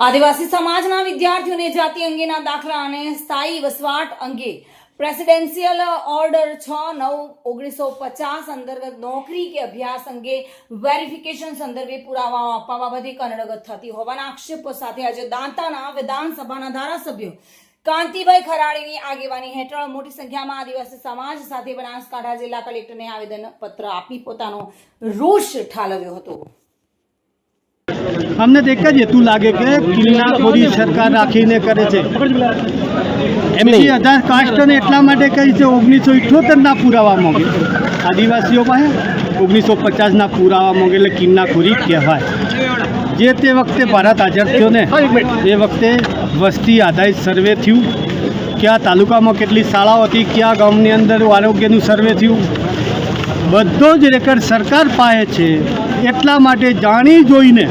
આદિવાસી સમાજના વિદ્યાર્થીઓને જાતિ અંગેના દાખલા અને સ્થાયી વસવાટ અંગે પ્રેસિડેન્શિયલ ઓર્ડર છ નવ ઓગણીસો પચાસ અંતર્ગત નોકરી કે અભ્યાસ અંગે વેરિફિકેશન સંદર્ભે પુરાવાઓ આપવા બાબતે કનડગત થતી હોવાના આક્ષેપો સાથે આજે દાંતાના વિધાનસભાના ધારાસભ્યો કાંતિભાઈ ખરાડીની આગેવાની હેઠળ મોટી સંખ્યામાં આદિવાસી સમાજ સાથે બનાસકાંઠા જિલ્લા કલેક્ટરને આવેદન પત્ર આપી પોતાનો રોષ ઠાલવ્યો હતો. અમને તો એક જ હેતુ લાગે કે કિલ્લાખોરી સરકાર રાખીને કરે છે. એમની અઢાર કાસ્ટને એટલા માટે કહી છે ઓગણીસો ઇઠ્યોતેરના પુરાવા માંગે આદિવાસીઓ પાસે ઓગણીસો પચાસના પુરાવા માંગે એટલે કિલ્લાખોરી કહેવાય. જે તે વખતે ભારત હાજર થયો ને એ વખતે વસ્તી આધારિત સર્વે થયું. કયા તાલુકામાં કેટલી શાળાઓ હતી કયા ગામની અંદર આરોગ્યનું સર્વે થયું. બધો જ રેકર્ડ સરકાર પાસે છે. એટલા માટે જાણી જોઈને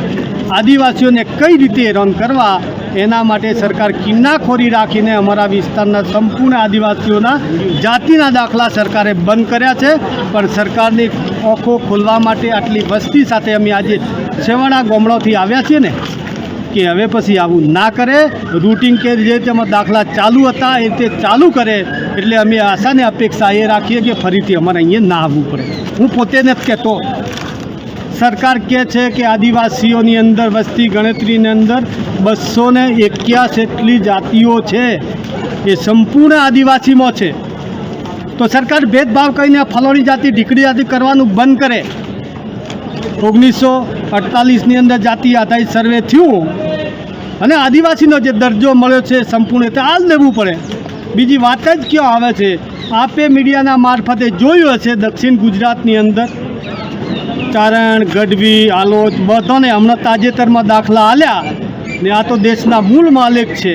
આદિવાસીઓને કઈ રીતે હેરાન કરવા, એના માટે સરકાર કિન્નાખોરી રાખીને અમારા વિસ્તારના સંપૂર્ણ આદિવાસીઓના જાતિના દાખલા સરકારે બંધ કર્યા છે. પણ સરકારની ઓખો ખોલવા માટે આટલી વસ્તી સાથે અમે આજે છેવાડા ગામડાઓથી આવ્યા છીએ ને, કે હવે પછી આવું ના કરે. રૂટિંગ કે જે તેમાં દાખલા ચાલુ હતા, એ તે ચાલુ કરે. એટલે અમે આશાને અપેક્ષા એ રાખીએ કે ફરીથી અમારે અહીંયા ના આવવું પડે. હું પોતે નથી કહેતો સરકાર કહે છે કે આદિવાસીઓની અંદર, વસ્તી ગણતરીની અંદર બસો ને એક્યાસી એટલી જાતિઓ છે. એ સંપૂર્ણ આદિવાસીમાં છે. તો સરકાર ભેદભાવ કરીને ફલોણી જાતિ, ઢીકડી જાતિ કરવાનું બંધ કરે. ઓગણીસો અડતાલીસની અંદર જાતિ આધારિત સર્વે થયું અને આદિવાસીનો જે દરજ્જો મળ્યો છે સંપૂર્ણ તે હાલ લેવું પડે. બીજી વાત જ ક્યાં આવે છે? આપે મીડિયાના મારફતે જોયું હશે દક્ષિણ ગુજરાતની અંદર ચારણ, ગઢવી આલોચ બધાને હમણાં તાજેતરમાં દાખલા આલ્યા ને આ તો દેશના મૂળ માલિક છે.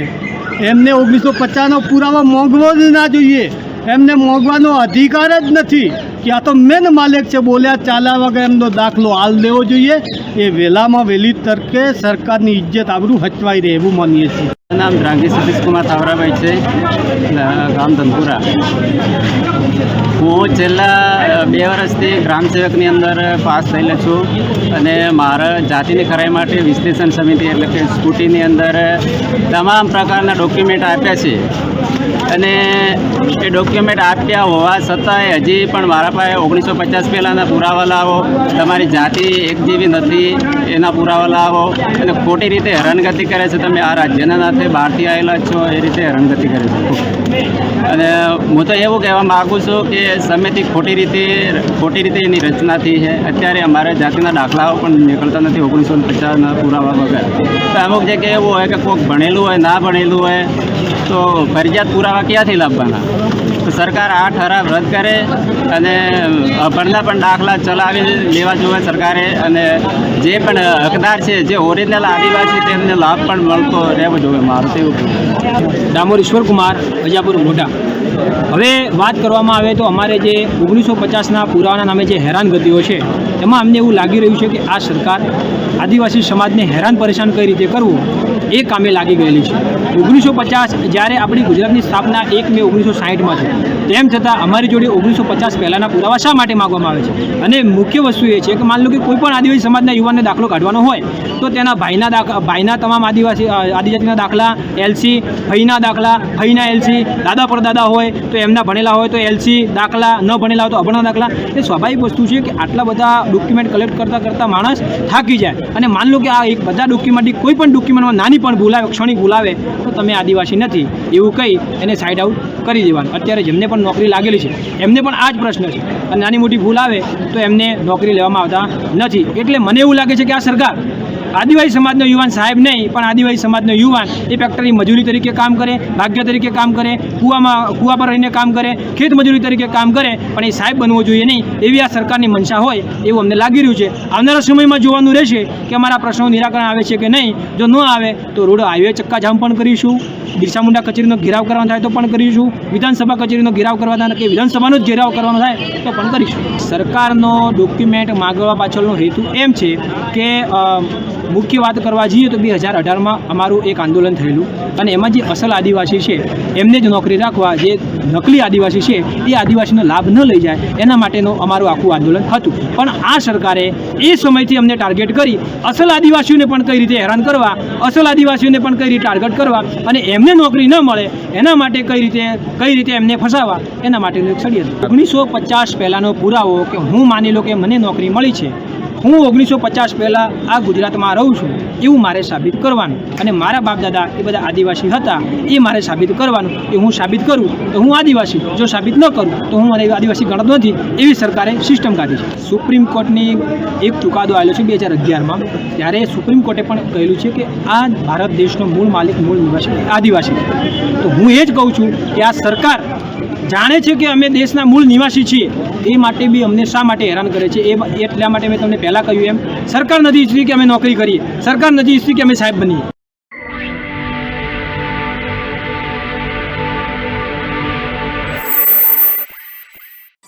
એમને ઓગણીસો પચાસનો પુરાવા મોંઘવો જ ના જોઈએ. એમને મોંઘવાનો અધિકાર જ નથી. કે આ તો મેન માલિક છે, બોલ્યા ચાલ્યા વગર એમનો દાખલો હાલ દેવો જોઈએ. એ વહેલામાં વહેલી તરકે સરકારની ઇજ્જત આબરૂ હચવાઈ રહે એવું માનીએ છીએ. નામ ડ્રાંગી સતીશકુમાર થાવરાભાઈ છે ગામ ધનપુરા. હું છેલ્લા બે વર્ષથી ગ્રામ સેવકની અંદર પાસ થયેલો છું અને મારા જાતિની ખરાઈ માટે વિશ્લેષણ સમિતિ એટલે કે સ્કૂટીની અંદર તમામ પ્રકારના ડોક્યુમેન્ટ આપ્યા છે. અને એ ડોક્યુમેન્ટ આપ્યા હોવા છતાંય હજી પણ મારા પાસે ઓગણીસો પચાસ પહેલાંના પુરાવા લાવો. તમારી જાતિ એક જેવી નથી, એના પુરાવા લાવો. અને ખોટી રીતે હેરાનગતિ કરે છે તમે આ રાજ્યના નાતે બહારથી આવેલા છો, એ રીતે હેરાનગતિ કરે છે. અને હું તો એવું કહેવા માગું છું કે સમિતિ ખોટી રીતે ખોટી રીતે એની રચના થઈ છે. અત્યારે અમારા જાતિના દાખલાઓ પણ નીકળતા નથી ઓગણીસો પચાસના પુરાવા વગર. તો અમુક જગ્યાએ એવું હોય કે કોઈક ભણેલું હોય, ના ભણેલું હોય તો ફરજિયાત પુરાવા ક્યાંથી લાવવાના તો સરકાર આ ઠરાવ રદ કરે અને અભણના પણ દાખલા ચલાવી લેવા જોઈએ સરકારે અને જે પણ હકદાર છે, જે ઓરિજિનલ આદિવાસી તેમને લાભ પણ મળતો રહેવો જોઈએ મારું તેવું. ડામોર ઈશ્વરકુમાર અજાપુર મોઢા હવે વાત કરવામાં આવે તો અમારે જે ઓગણીસો પચાસના પુરાવાના નામે જે હેરાનગતિઓ છે એમાં અમને એવું લાગી રહ્યું છે કે આ સરકાર આદિવાસી સમાજને હેરાન પરેશાન કઈ રીતે કરવું, એ કામે લાગી ગયેલી છે. ઓગણીસો પચાસ જ્યારે આપણી ગુજરાતની સ્થાપના એક મે ઓગણીસો સાહીઠમાં છે તેમ છતાં અમારી જોડે ઓગણીસો પચાસ પહેલાંના પુરાવા શા માટે માગવામાં આવે છે? અને મુખ્ય વસ્તુ એ છે કે માન લો કે કોઈ પણ આદિવાસી સમાજના યુવાનને દાખલો કાઢવાનો હોય, તો તેના ભાઈના દાખલા ભાઈના તમામ આદિવાસી આદિજાતિના દાખલા, એલસી ભાઈના દાખલા ભાઈના એલસી, દાદા પરદાદા હોય, તો એમના ભણેલા હોય, તો એલસી, દાખલા, ન ભણેલા હોય, તો અભણના દાખલા, એ સ્વાભાવિક વસ્તુ છે કે આટલા બધા ડોક્યુમેન્ટ કલેક્ટ કરતાં કરતાં માણસ થાકી જાય. અને માન લો કે આ એક બધા ડોક્યુમેન્ટથી કોઈ પણ ડોક્યુમેન્ટમાં નાની પણ ભૂલાવે ક્ષણિક ભૂલાવે તો તમે આદિવાસી નથી. એવું કહી એને સાઇડ આઉટ કરી દેવાનું. અત્યારે જેમને પણ નોકરી લાગેલી છે, એમને પણ આ જ પ્રશ્ન છે. અને નાની મોટી ભૂલ આવે તો એમને નોકરી લેવામાં આવતા નથી. એટલે મને એવું લાગે છે કે આ સરકાર આદિવાસી સમાજનો યુવાન સાહેબ નહીં, પણ આદિવાસી સમાજનો યુવાન એ ફેક્ટરી મજૂરી તરીકે કામ કરે, ભાગ્ય તરીકે કામ કરે, કૂવામાં, કૂવા પર રહીને કામ કરે, ખેત મજૂરી તરીકે કામ કરે, પણ એ સાહેબ બનવો જોઈએ નહીં. એવી આ સરકારની મનસા હોય એવું અમને લાગી રહ્યું છે. આવનારા સમયમાં જોવાનું રહેશે કે અમારા પ્રશ્નો નિરાકરણ આવે છે કે નહીં. જો ન આવે તો રોડ હાઈવે ચક્કાજામ પણ કરીશું. બિરસા મુંડા કચેરીનો ઘેરાવ કરવાનો થાય તો પણ કરીશું. વિધાનસભા કચેરીનો ઘેરાવ કરવાના કે વિધાનસભાનો જ ઘેરાવ કરવાનો થાય તો પણ કરીશું. સરકારનો ડોક્યુમેન્ટ માગવા પાછળનો હેતુ એમ છે કે મુખ્ય વાત કરવા જઈએ તો બે હજાર અઢારમાં અમારું એક આંદોલન થયેલું અને એમાં જે અસલ આદિવાસી છે, એમને જ નોકરી રાખવા જે નકલી આદિવાસી છે, એ આદિવાસીનો લાભ ન લઈ જાય, એના માટેનું અમારું આખું આંદોલન હતું. પણ આ સરકારે એ સમયથી અમને ટાર્ગેટ કરી અસલ આદિવાસીઓને પણ કઈ રીતે હેરાન કરવા, અસલ આદિવાસીઓને પણ કઈ રીતે ટાર્ગેટ કરવા અને એમને નોકરી ન મળે, એના માટે કઈ રીતે કઈ રીતે એમને ફસાવવા એના માટેનું એક ઓગણીસો પચાસ પહેલાંનો પુરાવો કે હું માની લો કે મને નોકરી મળી છે હું ઓગણીસો પચાસ પહેલાં આ ગુજરાતમાં રહું છું, એવું મારે સાબિત કરવાનું. અને મારા બાપ દાદા એ બધા આદિવાસી હતા, એ મારે સાબિત કરવાનું કે હું સાબિત કરું તો હું આદિવાસી. જો સાબિત ન કરું તો હું મને આદિવાસી ગણતો નથી, એવી સરકારે સિસ્ટમ કાઢી છે. સુપ્રીમ કોર્ટની એક ચુકાદો આવેલો છે બે હજાર અગિયારમાં, ત્યારે સુપ્રીમ કોર્ટે પણ કહેલું છે કે આ ભારત દેશનો મૂળ માલિક, મૂળ નિવાસી, આદિવાસી તો હું એ જ કહું છું કે આ સરકાર જાણે છે કે અમે દેશના મૂળ નિવાસી છીએ. એ માટે બી અમને શા માટે હેરાન કરે છે? એ એટલા માટે મેં તમને પહેલાં કહ્યું એમ. સરકાર નથી ઈચ્છતી કે અમે નોકરી કરીએ. સરકાર નથી ઈચ્છતી કે અમે સાહેબ બનીએ.